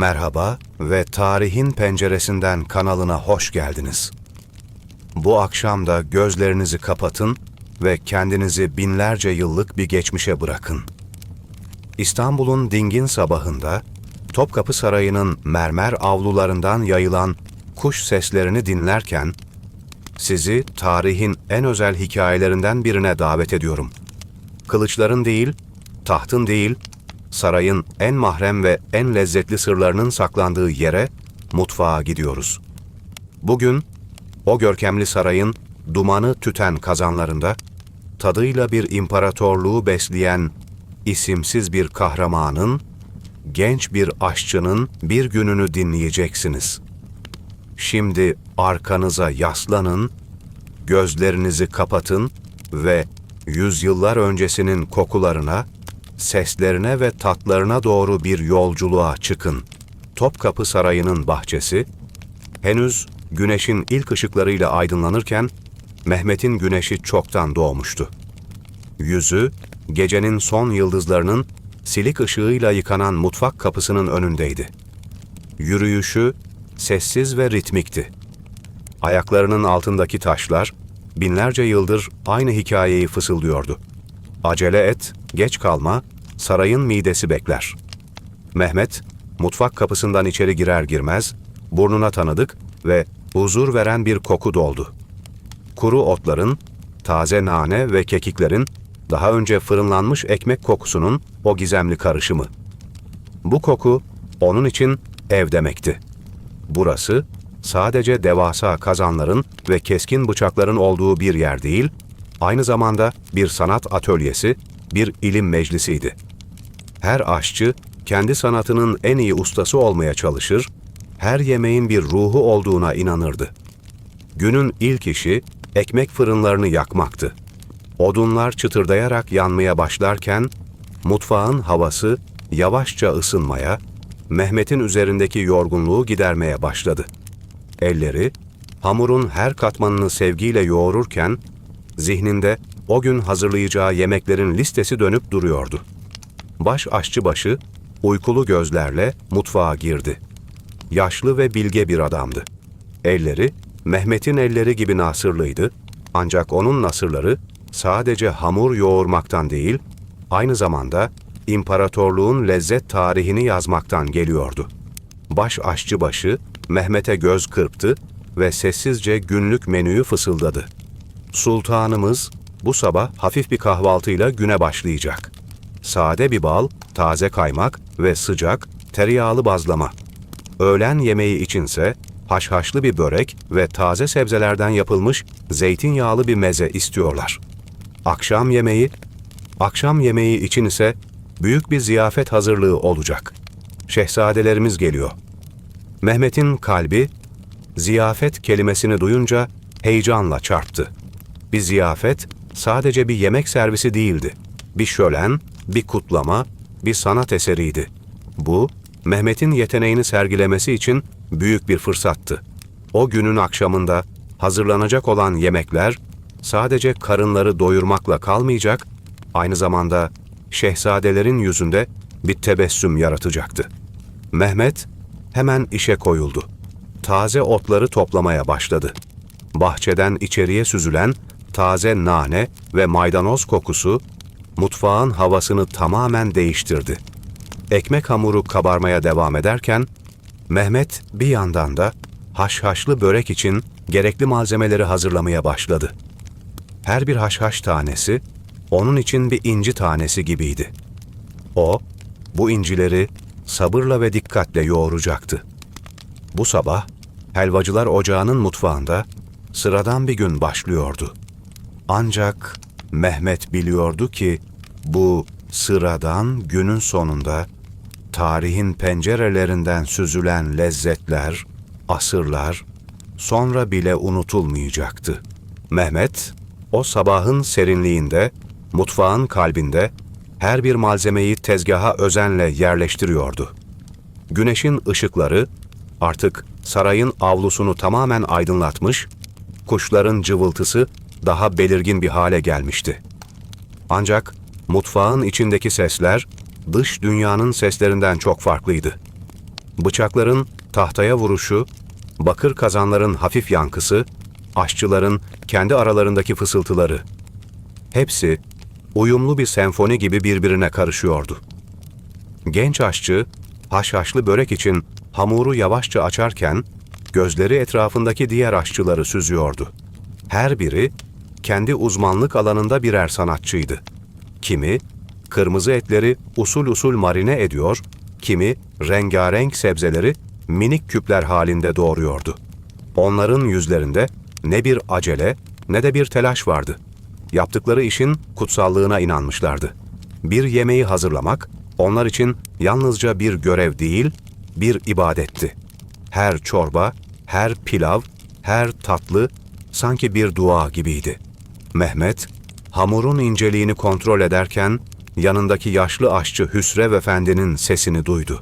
Merhaba ve Tarihin Penceresinden kanalına hoş geldiniz. Bu akşam da gözlerinizi kapatın ve kendinizi binlerce yıllık bir geçmişe bırakın. İstanbul'un dingin sabahında Topkapı Sarayı'nın mermer avlularından yayılan kuş seslerini dinlerken sizi tarihin en özel hikayelerinden birine davet ediyorum. Kılıçların değil, tahtın değil, sarayın en mahrem ve en lezzetli sırlarının saklandığı yere, mutfağa gidiyoruz. Bugün o görkemli sarayın dumanı tüten kazanlarında tadıyla bir imparatorluğu besleyen isimsiz bir kahramanın, genç bir aşçının bir gününü dinleyeceksiniz. Şimdi arkanıza yaslanın, gözlerinizi kapatın ve yüzyıllar öncesinin kokularına, seslerine ve tatlarına doğru bir yolculuğa çıkın. Topkapı Sarayı'nın bahçesi, henüz güneşin ilk ışıklarıyla aydınlanırken Mehmet'in güneşi çoktan doğmuştu. Yüzü, gecenin son yıldızlarının silik ışığıyla yıkanan mutfak kapısının önündeydi. Yürüyüşü sessiz ve ritmikti. Ayaklarının altındaki taşlar binlerce yıldır aynı hikayeyi fısıldıyordu. Acele et, geç kalma, sarayın midesi bekler. Mehmet, mutfak kapısından içeri girer girmez, burnuna tanıdık ve huzur veren bir koku doldu. Kuru otların, taze nane ve kekiklerin, daha önce fırınlanmış ekmek kokusunun o gizemli karışımı. Bu koku, onun için ev demekti. Burası, sadece devasa kazanların ve keskin bıçakların olduğu bir yer değil, aynı zamanda bir sanat atölyesi, bir ilim meclisiydi. Her aşçı kendi sanatının en iyi ustası olmaya çalışır, her yemeğin bir ruhu olduğuna inanırdı. Günün ilk işi ekmek fırınlarını yakmaktı. Odunlar çıtırdayarak yanmaya başlarken mutfağın havası yavaşça ısınmaya, Mehmet'in üzerindeki yorgunluğu gidermeye başladı. Elleri hamurun her katmanını sevgiyle yoğururken zihninde o gün hazırlayacağı yemeklerin listesi dönüp duruyordu. Baş aşçıbaşı uykulu gözlerle mutfağa girdi. Yaşlı ve bilge bir adamdı. Elleri Mehmet'in elleri gibi nasırlıydı ancak onun nasırları sadece hamur yoğurmaktan değil, aynı zamanda imparatorluğun lezzet tarihini yazmaktan geliyordu. Baş aşçıbaşı Mehmet'e göz kırptı ve sessizce günlük menüyü fısıldadı. Sultanımız bu sabah hafif bir kahvaltıyla güne başlayacak. Sade bir bal, taze kaymak ve sıcak, tereyağlı bazlama. Öğlen yemeği içinse haşhaşlı bir börek ve taze sebzelerden yapılmış zeytinyağlı bir meze istiyorlar. Akşam yemeği, akşam yemeği için ise büyük bir ziyafet hazırlığı olacak. Şehzadelerimiz geliyor. Mehmet'in kalbi ziyafet kelimesini duyunca heyecanla çarptı. Bir ziyafet sadece bir yemek servisi değildi. Bir şölen, bir kutlama, bir sanat eseriydi. Bu, Mehmet'in yeteneğini sergilemesi için büyük bir fırsattı. O günün akşamında hazırlanacak olan yemekler sadece karınları doyurmakla kalmayacak, aynı zamanda şehzadelerin yüzünde bir tebessüm yaratacaktı. Mehmet hemen işe koyuldu. Taze otları toplamaya başladı. Bahçeden içeriye süzülen taze nane ve maydanoz kokusu mutfağın havasını tamamen değiştirdi. Ekmek hamuru kabarmaya devam ederken Mehmet bir yandan da haşhaşlı börek için gerekli malzemeleri hazırlamaya başladı. Her bir haşhaş tanesi onun için bir inci tanesi gibiydi. O, bu incileri sabırla ve dikkatle yoğuracaktı. Bu sabah helvacılar ocağının mutfağında sıradan bir gün başlıyordu. Ancak Mehmet biliyordu ki bu sıradan günün sonunda tarihin pencerelerinden süzülen lezzetler, asırlar sonra bile unutulmayacaktı. Mehmet o sabahın serinliğinde, mutfağın kalbinde her bir malzemeyi tezgaha özenle yerleştiriyordu. Güneşin ışıkları artık sarayın avlusunu tamamen aydınlatmış, kuşların cıvıltısı daha belirgin bir hale gelmişti. Ancak mutfağın içindeki sesler dış dünyanın seslerinden çok farklıydı. Bıçakların tahtaya vuruşu, bakır kazanların hafif yankısı, aşçıların kendi aralarındaki fısıltıları. Hepsi uyumlu bir senfoni gibi birbirine karışıyordu. Genç aşçı, haşhaşlı börek için hamuru yavaşça açarken, gözleri etrafındaki diğer aşçıları süzüyordu. Her biri, kendi uzmanlık alanında birer sanatçıydı. Kimi, kırmızı etleri usul usul marine ediyor, kimi rengarenk sebzeleri minik küpler halinde doğruyordu. Onların yüzlerinde ne bir acele ne de bir telaş vardı. Yaptıkları işin kutsallığına inanmışlardı. Bir yemeği hazırlamak onlar için yalnızca bir görev değil, bir ibadetti. Her çorba, her pilav, her tatlı sanki bir dua gibiydi. Mehmet, hamurun inceliğini kontrol ederken yanındaki yaşlı aşçı Hüsrev Efendi'nin sesini duydu.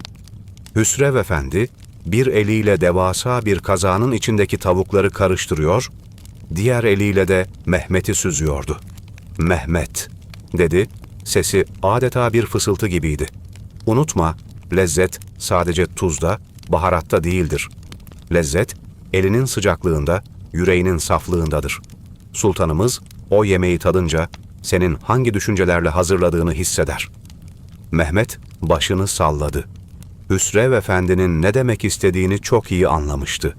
Hüsrev Efendi, bir eliyle devasa bir kazanın içindeki tavukları karıştırıyor, diğer eliyle de Mehmet'i süzüyordu. Mehmet, dedi, sesi adeta bir fısıltı gibiydi. Unutma, lezzet sadece tuzda, baharatta değildir. Lezzet, elinin sıcaklığında, yüreğinin saflığındadır. Sultanımız, o yemeği tadınca, senin hangi düşüncelerle hazırladığını hisseder. Mehmet, başını salladı. Hüsrev Efendi'nin ne demek istediğini çok iyi anlamıştı.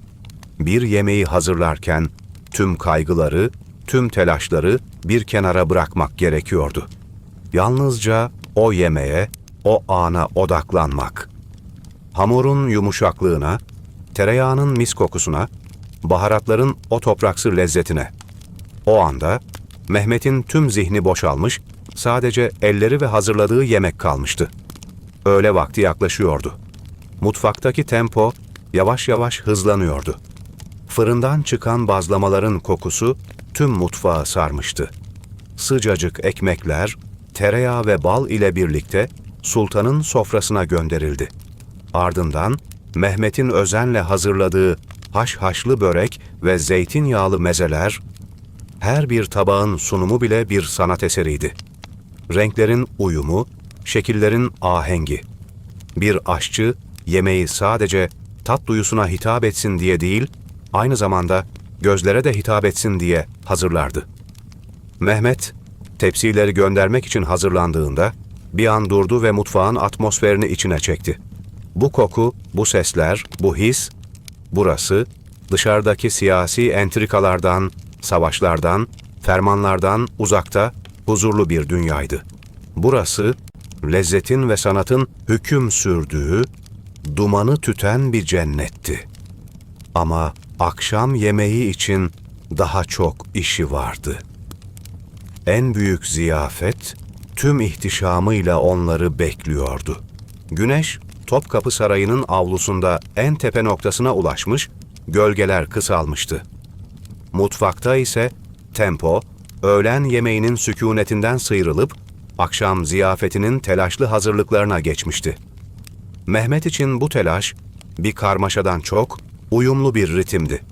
Bir yemeği hazırlarken tüm kaygıları, tüm telaşları bir kenara bırakmak gerekiyordu. Yalnızca o yemeğe, o ana odaklanmak. Hamurun yumuşaklığına, tereyağının mis kokusuna, baharatların o topraksı lezzetine. O anda Mehmet'in tüm zihni boşalmış, sadece elleri ve hazırladığı yemek kalmıştı. Öğle vakti yaklaşıyordu. Mutfaktaki tempo yavaş yavaş hızlanıyordu. Fırından çıkan bazlamaların kokusu tüm mutfağı sarmıştı. Sıcacık ekmekler, tereyağı ve bal ile birlikte sultanın sofrasına gönderildi. Ardından Mehmet'in özenle hazırladığı haşhaşlı börek ve zeytinyağlı mezeler, her bir tabağın sunumu bile bir sanat eseriydi. Renklerin uyumu, şekillerin ahengi. Bir aşçı yemeği sadece tat duyusuna hitap etsin diye değil, aynı zamanda gözlere de hitap etsin diye hazırlardı. Mehmet, tepsileri göndermek için hazırlandığında bir an durdu ve mutfağın atmosferini içine çekti. Bu koku, bu sesler, bu his, burası dışarıdaki siyasi entrikalardan, savaşlardan, fermanlardan uzakta huzurlu bir dünyaydı. Burası lezzetin ve sanatın hüküm sürdüğü, dumanı tüten bir cennetti. Ama akşam yemeği için daha çok işi vardı. En büyük ziyafet tüm ihtişamıyla onları bekliyordu. Güneş Topkapı Sarayı'nın avlusunda en tepe noktasına ulaşmış, gölgeler kısalmıştı. Mutfakta ise tempo, öğlen yemeğinin sükunetinden sıyrılıp akşam ziyafetinin telaşlı hazırlıklarına geçmişti. Mehmet için bu telaş bir karmaşadan çok uyumlu bir ritimdi.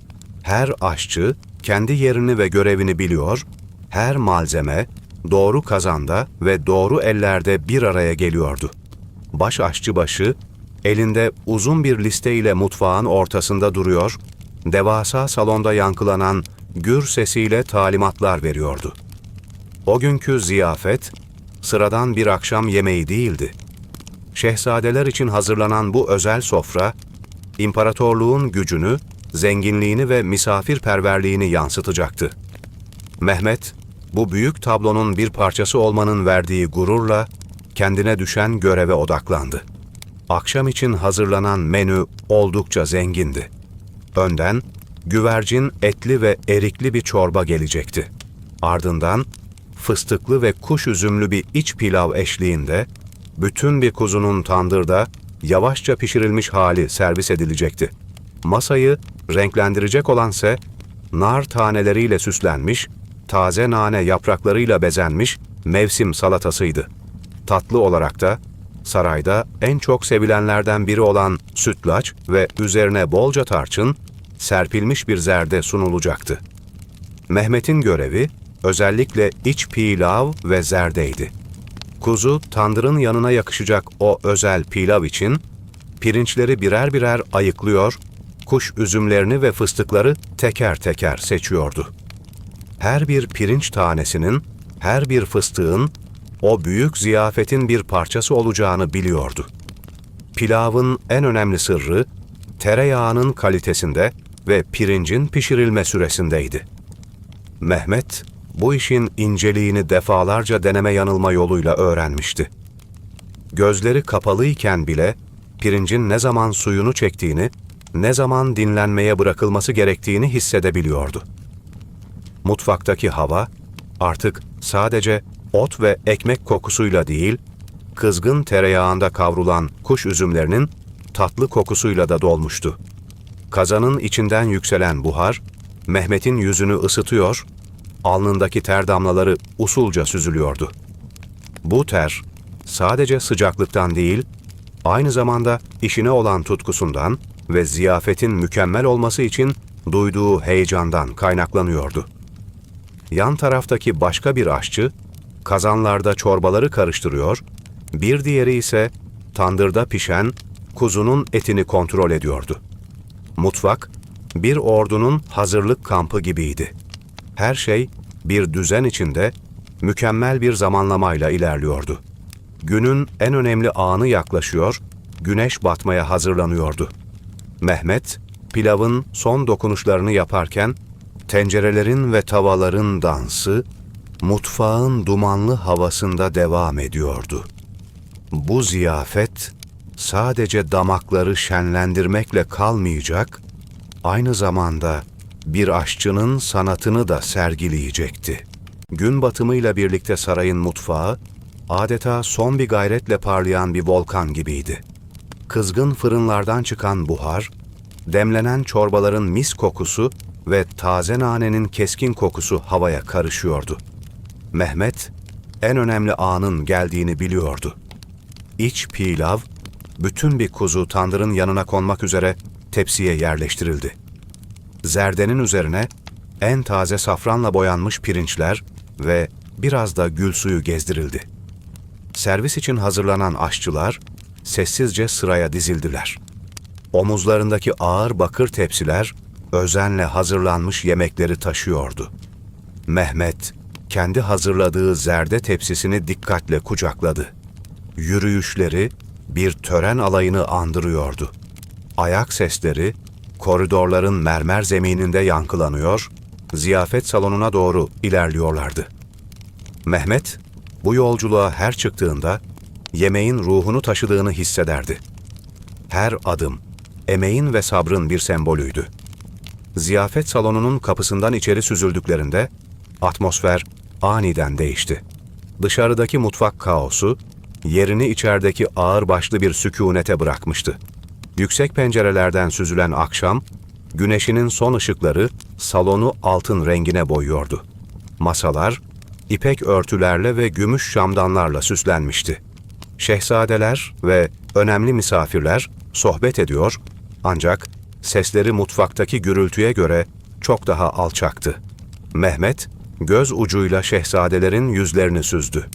Her aşçı kendi yerini ve görevini biliyor, her malzeme doğru kazanda ve doğru ellerde bir araya geliyordu. Baş aşçı başı elinde uzun bir liste ile mutfağın ortasında duruyor, devasa salonda yankılanan gür sesiyle talimatlar veriyordu. O günkü ziyafet sıradan bir akşam yemeği değildi. Şehzadeler için hazırlanan bu özel sofra, imparatorluğun gücünü, zenginliğini ve misafirperverliğini yansıtacaktı. Mehmet, bu büyük tablonun bir parçası olmanın verdiği gururla kendine düşen göreve odaklandı. Akşam için hazırlanan menü oldukça zengindi. Önden güvercin etli ve erikli bir çorba gelecekti. Ardından fıstıklı ve kuş üzümlü bir iç pilav eşliğinde bütün bir kuzunun tandırda yavaşça pişirilmiş hali servis edilecekti. Masayı renklendirecek olanse nar taneleriyle süslenmiş, taze nane yapraklarıyla bezenmiş mevsim salatasıydı. Tatlı olarak da sarayda en çok sevilenlerden biri olan sütlaç ve üzerine bolca tarçın serpilmiş bir zerde sunulacaktı. Mehmet'in görevi özellikle iç pilav ve zerdeydi. Kuzu tandırın yanına yakışacak o özel pilav için pirinçleri birer birer ayıklıyor, kuş üzümlerini ve fıstıkları teker teker seçiyordu. Her bir pirinç tanesinin, her bir fıstığın o büyük ziyafetin bir parçası olacağını biliyordu. Pilavın en önemli sırrı tereyağının kalitesinde ve pirincin pişirilme süresindeydi. Mehmet bu işin inceliğini defalarca deneme yanılma yoluyla öğrenmişti. Gözleri kapalıyken bile pirincin ne zaman suyunu çektiğini, ne zaman dinlenmeye bırakılması gerektiğini hissedebiliyordu. Mutfaktaki hava artık sadece ot ve ekmek kokusuyla değil, kızgın tereyağında kavrulan kuş üzümlerinin tatlı kokusuyla da dolmuştu. Kazanın içinden yükselen buhar, Mehmet'in yüzünü ısıtıyor, alnındaki ter damlaları usulca süzülüyordu. Bu ter, sadece sıcaklıktan değil, aynı zamanda işine olan tutkusundan ve ziyafetin mükemmel olması için duyduğu heyecandan kaynaklanıyordu. Yan taraftaki başka bir aşçı, kazanlarda çorbaları karıştırıyor, bir diğeri ise tandırda pişen kuzunun etini kontrol ediyordu. Mutfak, bir ordunun hazırlık kampı gibiydi. Her şey bir düzen içinde, mükemmel bir zamanlamayla ilerliyordu. Günün en önemli anı yaklaşıyor, güneş batmaya hazırlanıyordu. Mehmet, pilavın son dokunuşlarını yaparken, tencerelerin ve tavaların dansı, mutfağın dumanlı havasında devam ediyordu. Bu ziyafet, sadece damakları şenlendirmekle kalmayacak, aynı zamanda bir aşçının sanatını da sergileyecekti. Gün batımıyla birlikte sarayın mutfağı, adeta son bir gayretle parlayan bir volkan gibiydi. Kızgın fırınlardan çıkan buhar, demlenen çorbaların mis kokusu ve taze nanenin keskin kokusu havaya karışıyordu. Mehmet, en önemli anın geldiğini biliyordu. İç pilav, bütün bir kuzu tandırın yanına konmak üzere tepsiye yerleştirildi. Zerdenin üzerine en taze safranla boyanmış pirinçler ve biraz da gül suyu gezdirildi. Servis için hazırlanan aşçılar sessizce sıraya dizildiler. Omuzlarındaki ağır bakır tepsiler özenle hazırlanmış yemekleri taşıyordu. Mehmet kendi hazırladığı zerde tepsisini dikkatle kucakladı. Yürüyüşleri bir tören alayını andırıyordu. Ayak sesleri koridorların mermer zemininde yankılanıyor, ziyafet salonuna doğru ilerliyorlardı. Mehmet bu yolculuğa her çıktığında yemeğin ruhunu taşıdığını hissederdi. Her adım emeğin ve sabrın bir sembolüydü. Ziyafet salonunun kapısından içeri süzüldüklerinde atmosfer aniden değişti. Dışarıdaki mutfak kaosu yerini içerideki ağır başlı bir sükunete bırakmıştı. Yüksek pencerelerden süzülen akşam, güneşinin son ışıkları salonu altın rengine boyuyordu. Masalar, ipek örtülerle ve gümüş şamdanlarla süslenmişti. Şehzadeler ve önemli misafirler sohbet ediyor ancak sesleri mutfaktaki gürültüye göre çok daha alçaktı. Mehmet göz ucuyla şehzadelerin yüzlerini süzdü.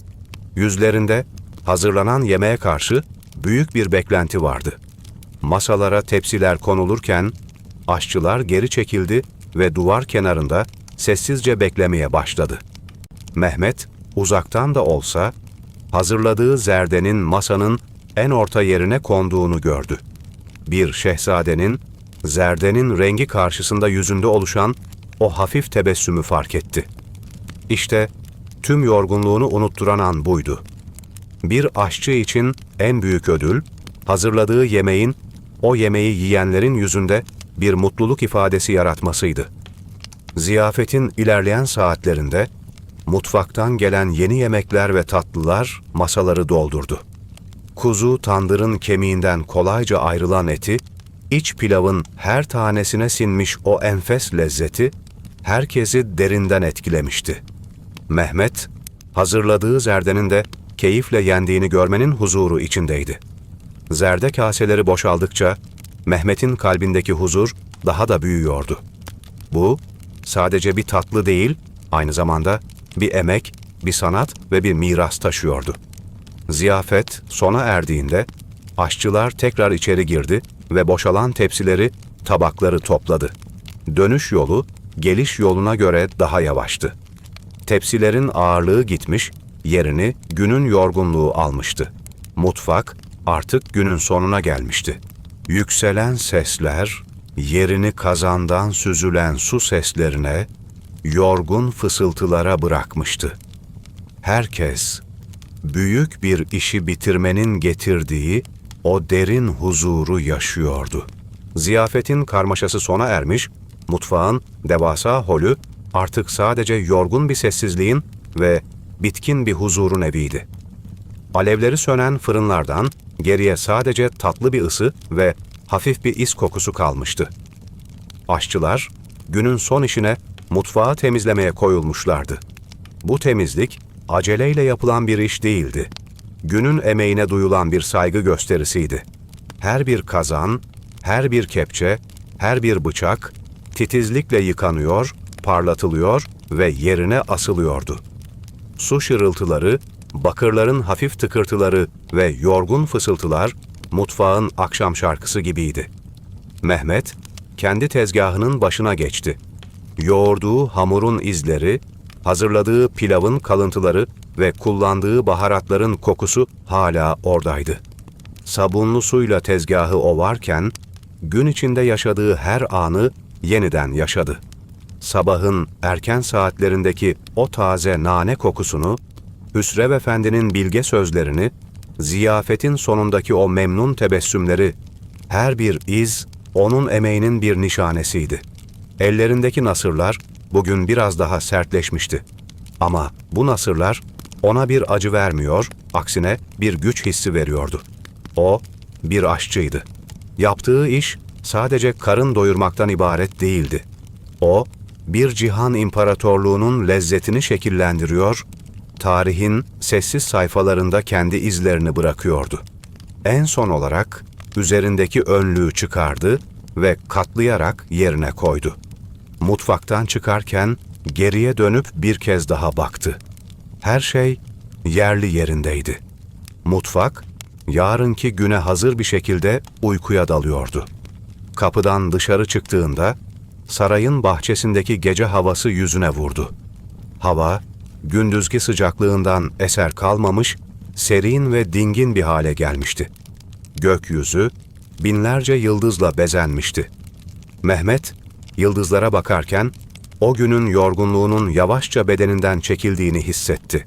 Yüzlerinde hazırlanan yemeğe karşı büyük bir beklenti vardı. Masalara tepsiler konulurken aşçılar geri çekildi ve duvar kenarında sessizce beklemeye başladı. Mehmet uzaktan da olsa hazırladığı zerdenin masanın en orta yerine konduğunu gördü. Bir şehzadenin zerdenin rengi karşısında yüzünde oluşan o hafif tebessümü fark etti. İşte tüm yorgunluğunu unutturan an buydu. Bir aşçı için en büyük ödül, hazırladığı yemeğin o yemeği yiyenlerin yüzünde bir mutluluk ifadesi yaratmasıydı. Ziyafetin ilerleyen saatlerinde mutfaktan gelen yeni yemekler ve tatlılar masaları doldurdu. Kuzu tandırın kemiğinden kolayca ayrılan eti, iç pilavın her tanesine sinmiş o enfes lezzeti, herkesi derinden etkilemişti. Mehmet, hazırladığı zerdenin de keyifle yendiğini görmenin huzuru içindeydi. Zerde kaseleri boşaldıkça, Mehmet'in kalbindeki huzur daha da büyüyordu. Bu, sadece bir tatlı değil, aynı zamanda bir emek, bir sanat ve bir miras taşıyordu. Ziyafet sona erdiğinde Aşçılar tekrar içeri girdi ve boşalan tepsileri, tabakları topladı. Dönüş yolu, geliş yoluna göre daha yavaştı. Tepsilerin ağırlığı gitmiş, yerini günün yorgunluğu almıştı. Mutfak artık günün sonuna gelmişti. Yükselen sesler, yerini kazandan süzülen su seslerine, yorgun fısıltılara bırakmıştı. Herkes büyük bir işi bitirmenin getirdiği o derin huzuru yaşıyordu. Ziyafetin karmaşası sona ermiş, mutfağın devasa holü artık sadece yorgun bir sessizliğin ve bitkin bir huzurun eviydi. Alevleri sönen fırınlardan geriye sadece tatlı bir ısı ve hafif bir is kokusu kalmıştı. Aşçılar günün son işine mutfağı temizlemeye koyulmuşlardı. Bu temizlik aceleyle yapılan bir iş değildi. Günün emeğine duyulan bir saygı gösterisiydi. Her bir kazan, her bir kepçe, her bir bıçak titizlikle yıkanıyor, parlatılıyor ve yerine asılıyordu. Su şırıltıları, bakırların hafif tıkırtıları ve yorgun fısıltılar mutfağın akşam şarkısı gibiydi. Mehmet kendi tezgahının başına geçti. Yoğurduğu hamurun izleri, hazırladığı pilavın kalıntıları ve kullandığı baharatların kokusu hala oradaydı. Sabunlu suyla tezgahı ovarken, gün içinde yaşadığı her anı yeniden yaşadı. Sabahın erken saatlerindeki o taze nane kokusunu, Hüsrev Efendi'nin bilge sözlerini, ziyafetin sonundaki o memnun tebessümleri, her bir iz onun emeğinin bir nişanesiydi. Ellerindeki nasırlar bugün biraz daha sertleşmişti. Ama bu nasırlar ona bir acı vermiyor, aksine bir güç hissi veriyordu. O bir aşçıydı. Yaptığı iş sadece karın doyurmaktan ibaret değildi. O, bir cihan imparatorluğunun lezzetini şekillendiriyor, tarihin sessiz sayfalarında kendi izlerini bırakıyordu. En son olarak üzerindeki önlüğü çıkardı ve katlayarak yerine koydu. Mutfaktan çıkarken geriye dönüp bir kez daha baktı. Her şey yerli yerindeydi. Mutfak, yarınki güne hazır bir şekilde uykuya dalıyordu. Kapıdan dışarı çıktığında sarayın bahçesindeki gece havası yüzüne vurdu. Hava, gündüzki sıcaklığından eser kalmamış, serin ve dingin bir hale gelmişti. Gökyüzü binlerce yıldızla bezenmişti. Mehmet, yıldızlara bakarken o günün yorgunluğunun yavaşça bedeninden çekildiğini hissetti.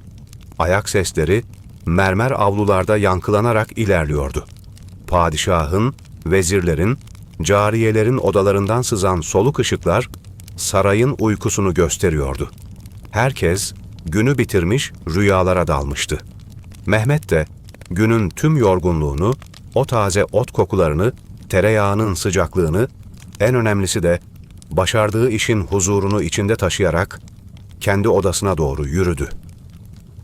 Ayak sesleri mermer avlularda yankılanarak ilerliyordu. Padişahın, vezirlerin, cariyelerin odalarından sızan soluk ışıklar sarayın uykusunu gösteriyordu. Herkes günü bitirmiş rüyalara dalmıştı. Mehmet de günün tüm yorgunluğunu, o taze ot kokularını, tereyağının sıcaklığını, en önemlisi de başardığı işin huzurunu içinde taşıyarak kendi odasına doğru yürüdü.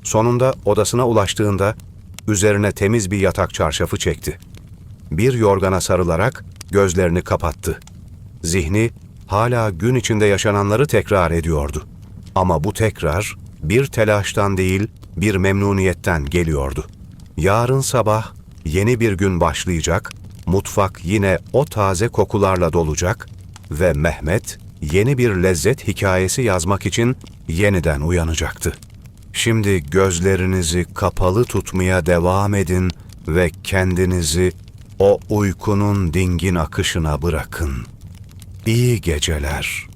Sonunda odasına ulaştığında üzerine temiz bir yatak çarşafı çekti. Bir yorgana sarılarak gözlerini kapattı. Zihni hala gün içinde yaşananları tekrar ediyordu. Ama bu tekrar bir telaştan değil, bir memnuniyetten geliyordu. Yarın sabah yeni bir gün başlayacak, mutfak yine o taze kokularla dolacak ve Mehmet yeni bir lezzet hikayesi yazmak için yeniden uyanacaktı. Şimdi gözlerinizi kapalı tutmaya devam edin ve kendinizi o uykunun dingin akışına bırakın. İyi geceler.